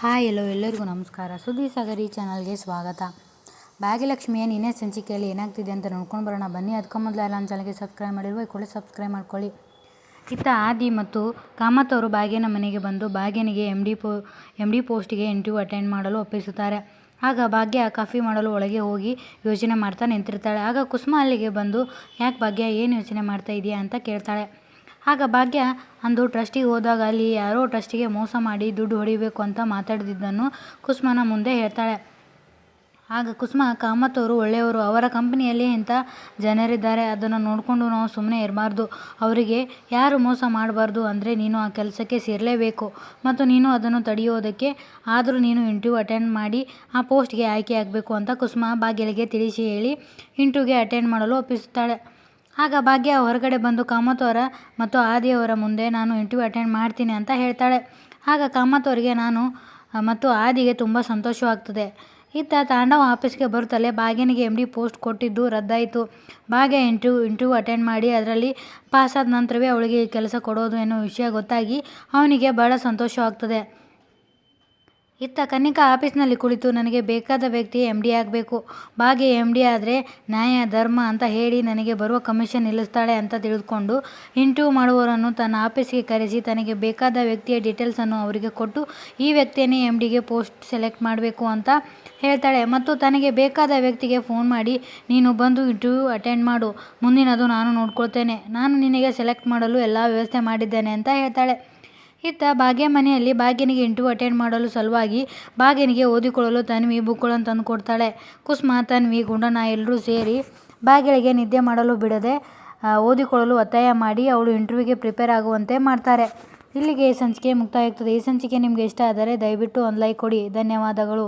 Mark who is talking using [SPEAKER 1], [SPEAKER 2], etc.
[SPEAKER 1] Hi ಎಲ್ಲೋ ಎಲ್ಲರಿಗೂ ನಮಸ್ಕಾರ. ಸುದ್ದಿ ಸಾಗರಿ ಚಾನಲ್ಗೆ ಸ್ವಾಗತ. ಭಾಗ್ಯಲಕ್ಷ್ಮಿಯ ನಿನ್ನೆ ಸಂಚಿಕೆಯಲ್ಲಿ ಏನಾಗ್ತಿದೆ ಅಂತ ನೋಡ್ಕೊಂಡು ಬರೋಣ. ಬನ್ನಿ ಅದಕ್ಕೆ ಮೊದಲು ಎಲ್ಲ ಚಾನಲ್ಗೆ ಸಬ್ಸ್ಕ್ರೈಬ್ ಮಾಡಿರುವ ಈ ಕೂಡ ಸಬ್ಸ್ಕ್ರೈಬ್ ಮಾಡ್ಕೊಳ್ಳಿ. ಇತ್ತ ಆದಿ ಮತ್ತು ಕಾಮತ್ ಅವರು ಭಾಗ್ಯನ ಮನೆಗೆ ಬಂದು ಭಾಗ್ಯನಿಗೆ ಎಂ ಡಿ ಪೋ ಎಂ ಡಿ ಪೋಸ್ಟಿಗೆ ಇಂಟರ್ವ್ಯೂ ಅಟೆಂಡ್ ಮಾಡಲು ಒಪ್ಪಿಸುತ್ತಾರೆ. ಆಗ ಭಾಗ್ಯ ಕಾಫಿ ಮಾಡಲು ಒಳಗೆ ಹೋಗಿ ಯೋಚನೆ ಮಾಡ್ತಾ ನಿಂತಿರ್ತಾಳೆ. ಆಗ ಕುಸುಮ ಅಲ್ಲಿಗೆ ಬಂದು, ಯಾಕೆ ಭಾಗ್ಯ ಏನು ಯೋಚನೆ ಮಾಡ್ತಾ ಇದೆಯಾ ಅಂತ ಕೇಳ್ತಾಳೆ. ಆಗ ಭಾಗ್ಯ ಅಂದು ಟ್ರಸ್ಟಿಗೆ ಹೋದಾಗ ಅಲ್ಲಿ ಯಾರೋ ಟ್ರಸ್ಟಿಗೆ ಮೋಸ ಮಾಡಿ ದುಡ್ಡು ಹೊಡಿಬೇಕು ಅಂತ ಮಾತಾಡಿದ್ದನ್ನು ಕುಸುಮನ ಮುಂದೆ ಹೇಳ್ತಾಳೆ. ಆಗ ಕುಸುಮ ಕಾಮತ್ ಅವರು ಒಳ್ಳೆಯವರು, ಅವರ ಕಂಪನಿಯಲ್ಲಿ ಇಂಥ ಜನರಿದ್ದಾರೆ. ಅದನ್ನು ನೋಡಿಕೊಂಡು ನಾವು ಸುಮ್ಮನೆ ಇರಬಾರ್ದು. ಅವರಿಗೆ ಯಾರು ಮೋಸ ಮಾಡಬಾರ್ದು ಅಂದರೆ ನೀನು ಆ ಕೆಲಸಕ್ಕೆ ಸೇರಲೇಬೇಕು. ಮತ್ತು ನೀನು ಅದನ್ನು ತಡೆಯೋದಕ್ಕೆ ಆದರೂ ನೀನು ಇಂಟರ್ವ್ಯೂ ಅಟೆಂಡ್ ಮಾಡಿ ಆ ಪೋಸ್ಟ್ಗೆ ಆಯ್ಕೆ ಆಗಬೇಕು ಅಂತ ಕುಸುಮ ಬಾಗಿಲಿಗೆ ತಿಳಿಸಿ ಹೇಳಿ ಇಂಟರ್ವ್ಯೂಗೆ ಅಟೆಂಡ್ ಮಾಡಲು ಒಪ್ಪಿಸುತ್ತಾಳೆ ಆಗ ಭಾಗ್ಯ ಹೊರಗಡೆ ಬಂದು ಕಾಮತ್ ಅವರ ಮತ್ತು ಆದಿಯವರ ಮುಂದೆ ನಾನು ಇಂಟರ್ವ್ಯೂ ಅಟೆಂಡ್ ಮಾಡ್ತೀನಿ ಅಂತ ಹೇಳ್ತಾಳೆ. ಆಗ ಕಾಮತ್ ಅವರಿಗೆ ನಾನು ಮತ್ತು ಆದಿಗೆ ತುಂಬ ಸಂತೋಷವಾಗ್ತದೆ. ಇತ್ತ ತಾಂಡವ ಆಫೀಸ್ಗೆ ಬರುತ್ತಲೇ ಭಾಗ್ಯನಿಗೆ ಎಂ ಡಿ ಪೋಸ್ಟ್ ಕೊಟ್ಟಿದ್ದು ರದ್ದಾಯಿತು. ಭಾಗ್ಯ ಇಂಟರ್ವ್ಯೂ ಇಂಟರ್ವ್ಯೂ ಅಟೆಂಡ್ ಮಾಡಿ ಅದರಲ್ಲಿ ಪಾಸಾದ ನಂತರವೇ ಅವಳಿಗೆ ಕೆಲಸ ಕೊಡೋದು ಎನ್ನುವ ವಿಷಯ ಗೊತ್ತಾಗಿ ಅವನಿಗೆ ಬಹಳ ಸಂತೋಷವಾಗ್ತದೆ. ಇತ್ತ ಕನ್ನಿಕಾ ಆಫೀಸ್ನಲ್ಲಿ ಕುಳಿತು ನನಗೆ ಬೇಕಾದ ವ್ಯಕ್ತಿ ಎಂ ಡಿ ಆಗಬೇಕು. ಭಾಗ್ಯ ಎಂ ಡಿ ಆದರೆ ನ್ಯಾಯ, ಧರ್ಮ ಅಂತ ಹೇಳಿ ನನಗೆ ಬರುವ ಕಮಿಷನ್ ನಿಲ್ಲಿಸ್ತಾಳೆ ಅಂತ ತಿಳಿದುಕೊಂಡು ಇಂಟರ್ವ್ಯೂ ಮಾಡುವವರನ್ನು ತನ್ನ ಆಫೀಸ್ಗೆ ಕರೆಸಿ ತನಗೆ ಬೇಕಾದ ವ್ಯಕ್ತಿಯ ಡೀಟೇಲ್ಸನ್ನು ಅವರಿಗೆ ಕೊಟ್ಟು ಈ ವ್ಯಕ್ತಿಯನ್ನೇ ಎಂ ಡಿಗೆ ಪೋಸ್ಟ್ ಸೆಲೆಕ್ಟ್ ಮಾಡಬೇಕು ಅಂತ ಹೇಳ್ತಾಳೆ. ಮತ್ತು ತನಗೆ ಬೇಕಾದ ವ್ಯಕ್ತಿಗೆ ಫೋನ್ ಮಾಡಿ, ನೀನು ಬಂದು ಇಂಟರ್ವ್ಯೂ ಅಟೆಂಡ್ ಮಾಡು. ಮುಂದಿನದು ನಾನು ನೋಡ್ಕೊಳ್ತೇನೆ. ನಾನು ನಿನಗೆ ಸೆಲೆಕ್ಟ್ ಮಾಡಲು ಎಲ್ಲ ವ್ಯವಸ್ಥೆ ಮಾಡಿದ್ದೇನೆ ಅಂತ ಹೇಳ್ತಾಳೆ. ಇತ್ತ ಭಾಗ್ಯ ಮನೆಯಲ್ಲಿ ಭಾಗ್ಯನಿಗೆ ಇಂಟರ್ವ್ಯೂ ಅಟೆಂಡ್ ಮಾಡಲು ಸಲುವಾಗಿ ಭಾಗ್ಯನಿಗೆ ಓದಿಕೊಳ್ಳಲು ತನ್ವಿ ಬುಕ್ಗಳನ್ನು ತಂದು ಕೊಡ್ತಾಳೆ. ಕುಸುಮ, ತನ್ವಿ ಗುಂಡನ ಎಲ್ಲರೂ ಸೇರಿ ಭಾಗ್ಯಳಿಗೆ ನಿದ್ದೆ ಮಾಡಲು ಬಿಡದೆ ಓದಿಕೊಳ್ಳಲು ಒತ್ತಾಯ ಮಾಡಿ ಅವಳು ಇಂಟರ್ವ್ಯೂಗೆ ಪ್ರಿಪೇರ್ ಆಗುವಂತೆ ಮಾಡ್ತಾರೆ. ಇಲ್ಲಿಗೆ ಈ ಸಂಚಿಕೆ ಮುಕ್ತಾಯ ಆಗ್ತದೆ ಈ ಸಂಚಿಕೆ ನಿಮಗೆ ಇಷ್ಟ ಆದರೆ ದಯವಿಟ್ಟು ಒಂದು ಲೈಕ್ ಕೊಡಿ. ಧನ್ಯವಾದಗಳು.